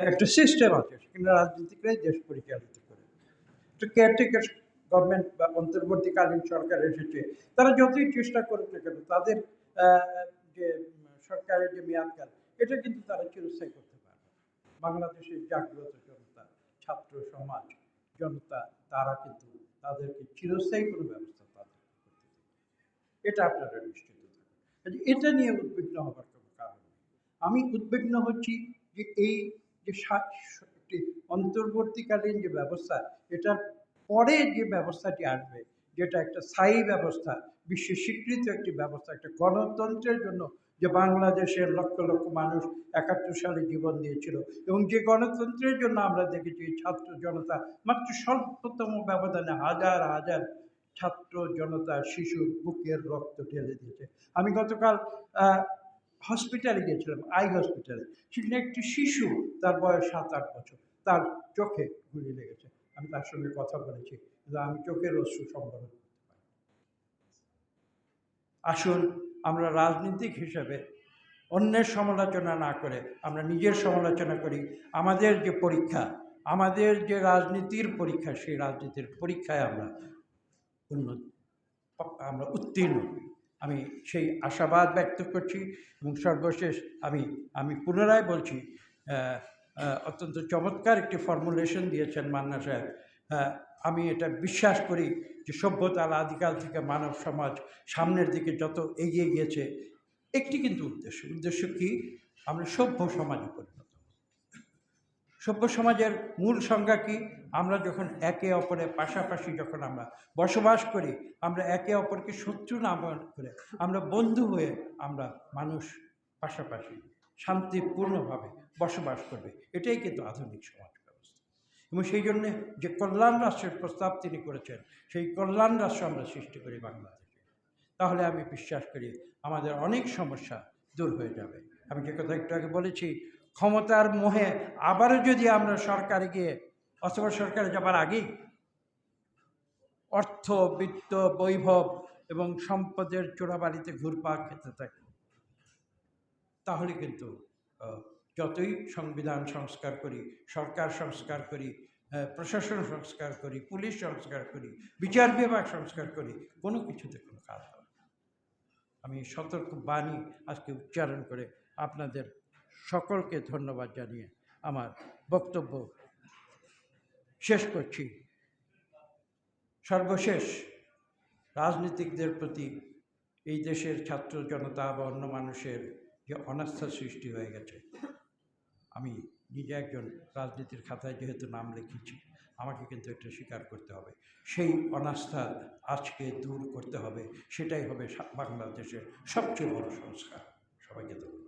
একটা সিস্টেম আছে, সেখানে রাজনীতিকরাই দেশ পরিচালিত করে কেয়ারটেকার গভর্নমেন্ট বা অন্তর্বর্তীকালীন সরকার এসেছে, তারা যতই চেষ্টা করুক না কেন, তাদের যে সরকারের যে মেয়াদকাল, এটা কিন্তু তারা চিরস্থায়ী করতে পারবে। বাংলাদেশের জাগ্রত জনতা, ছাত্র সমাজ, জনতা, তারা কিন্তু তাদেরকে চিরস্থায়ী কোনো ব্যবস্থা তাদের। এটা আপনারা নিশ্চিত থাকুন এটা নিয়ে উদ্বিগ্ন হবার কোনো কারণ আমি উদ্বিগ্ন হচ্ছি যে এই একটি অন্তর্বর্তীকালীন যে ব্যবস্থা, এটার পরে যে ব্যবস্থাটি আসবে, যেটা একটা স্থায়ী ব্যবস্থা, বিশ্বে স্বীকৃত একটি ব্যবস্থা, একটা গণতন্ত্রের জন্য যে বাংলাদেশের লক্ষ লক্ষ মানুষ একাত্তর সালে জীবন দিয়েছিল এবং যে গণতন্ত্রের জন্য আমরা দেখেছি ছাত্র জনতা মাত্র স্বল্পতম ব্যবধানে হাজার হাজার ছাত্র জনতা শিশুর বুকের রক্ত ঢেলে দিয়েছে। আমি গতকাল হসপিটালে গিয়েছিলাম আই হসপিটালে সেখানে একটি শিশু, তার বয়স সাত আট বছর, তার চোখে গুলি লেগেছে। আমি তার সঙ্গে কথা বলেছি আমি চোখের অশ্রু সংবরণ করতে পারি। আসুন, আমরা রাজনীতিক হিসেবে অন্যের সমালোচনা না করে আমরা নিজের সমালোচনা করি। আমাদের যে পরীক্ষা, আমাদের যে রাজনীতির পরীক্ষা, সেই রাজনীতির পরীক্ষায় আমরা উন্নত, আমরা উত্তীর্ণ আমি সেই আশাবাদ ব্যক্ত করছি এবং সর্বশেষ আমি আমি পুনরায় বলছি অত্যন্ত চমৎকার একটি ফর্মুলেশন দিয়েছেন মান্না সাহেব। আমি এটা বিশ্বাস করি যে সভ্যতার আদিকাল থেকে মানব সমাজ সামনের দিকে যত এগিয়ে গিয়েছে, একটি কিন্তু উদ্দেশ্য। উদ্দেশ্য কি? আমরা সভ্য সমাজে পরিণত। সভ্য সমাজের মূল সংজ্ঞা কি? আমরা যখন একে অপরের পাশাপাশি যখন আমরা বসবাস করি, আমরা একে অপরকে শত্রু না করে, আমরা বন্ধু হয়ে আমরা মানুষ পাশাপাশি শান্তিপূর্ণভাবে বসবাস করবে। এটাই কিন্তু আধুনিক সমাজ ব্যবস্থা। এবং সেই জন্যে যে কল্যাণ রাষ্ট্রের প্রস্তাব তিনি করেছেন, সেই কল্যাণ রাষ্ট্র আমরা সৃষ্টি করি বাংলাদেশে। তাহলে আমি বিশ্বাস করি আমাদের অনেক সমস্যা দূর হয়ে যাবে। আমি যে কথা একটু আগে বলেছি ক্ষমতার মোহে আবারও যদি আমরা সরকারে গিয়ে, অথবা সরকারে যাবার আগেই অর্থ, বিত্ত, বৈভব এবং সম্পদের চোরাবাড়িতে ঘুরপাক খেতে থাকি, তাহলে কিন্তু যতই সংবিধান সংস্কার করি, সরকার সংস্কার করি প্রশাসন সংস্কার করি, পুলিশ সংস্কার করি, বিচার বিভাগ সংস্কার করি, কোনো কিছুতে কোনো কাজ হবে। আমি সতর্ক বাণী আজকে উচ্চারণ করে আপনাদের সকলকে ধন্যবাদ জানিয়ে আমার বক্তব্য শেষ করছি। সর্বশেষ রাজনীতিকদের প্রতি এই দেশের ছাত্র জনতা বা অন্য মানুষের যে অনাস্থা সৃষ্টি হয়ে গেছে, আমি নিজে একজন রাজনীতির খাতায় যেহেতু নাম লিখেছি, আমাকে কিন্তু এটা স্বীকার করতে হবে। সেই অনাস্থা আজকে দূর করতে হবে, সেটাই হবে বাংলাদেশের সবচেয়ে বড় সংস্কার। সবাইকে ধন্যবাদ।